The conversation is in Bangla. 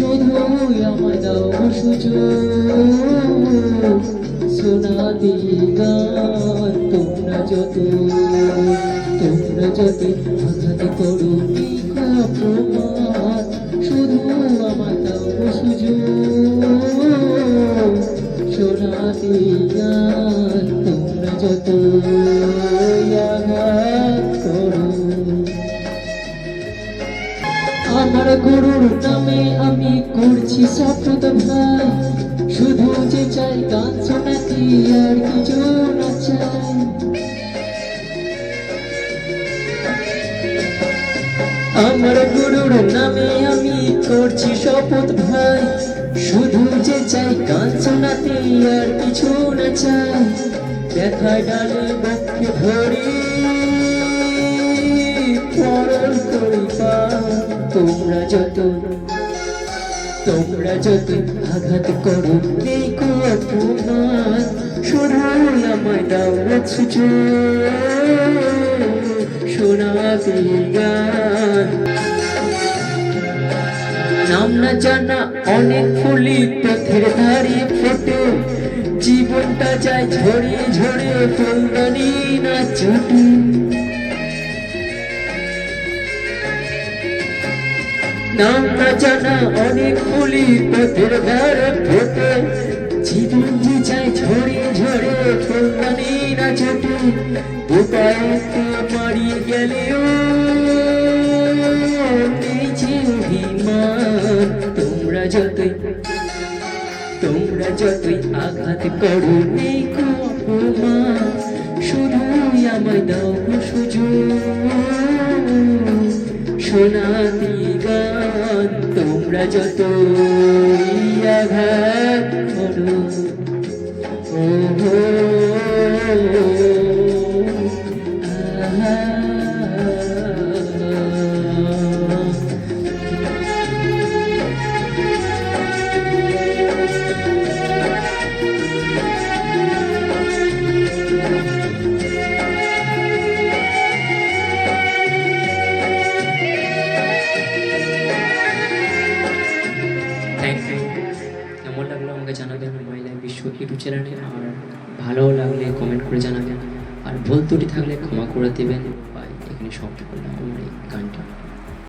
শুধু আমায় দাও সুযোগ শোনাতে গান তোমরা যত তোমরা যতই আঘাত করো তোমার শুধু দাও সুযোগ শোনাতে গান তোমরা যত আঘাত আমার গুরুর নামে আমি করছি শপথ ভাই শুধু যে চাই গান শোনাতে আর কিছু না চাই। আমার গুরুর নামে আমি করছি শপথ ভাই। শুধু যে চাই গান শোনাতে আর কিছু না চাই। দেখা ডালে বক্ষে ধরি, পরল তোমরা যত তোমরা যত আঘাত করো, দেখো অপমান শুধু আমায় দাও সুযোগ শোনাতে গান। নাম না জানা অনেক ফুলি পথের ধারে ফোটে, জীবনটা যায় ঝরে ঝরে ফুলদানি না চটে। নাম না জানা অনেক ফুলি পথের ধারে ফোটে। জীবন যে যায় ঝরে ঝরে ফুলদানি না চটে উপায়তে মারিয়ে গেলেও তোমরা যতই তোমরা যতই আঘাত করো, নেই অপমান। শুধুই আমায় দাও সুযোগ। গান তোমরা যতই আঘাত করো থ্যাংক ইউ কেমন লাগল আমাকে জানাবেন মাই লাইফ বিশ্ব ইউটিউব চ্যানেলে? আর ভালো লাগলে কমেন্ট করে জানাবেন। আর ভুল ত্রুটি থাকলে ক্ষমা করে দেবেন। বা এখানে সমাপ্ত করলাম আমার এই গানটা।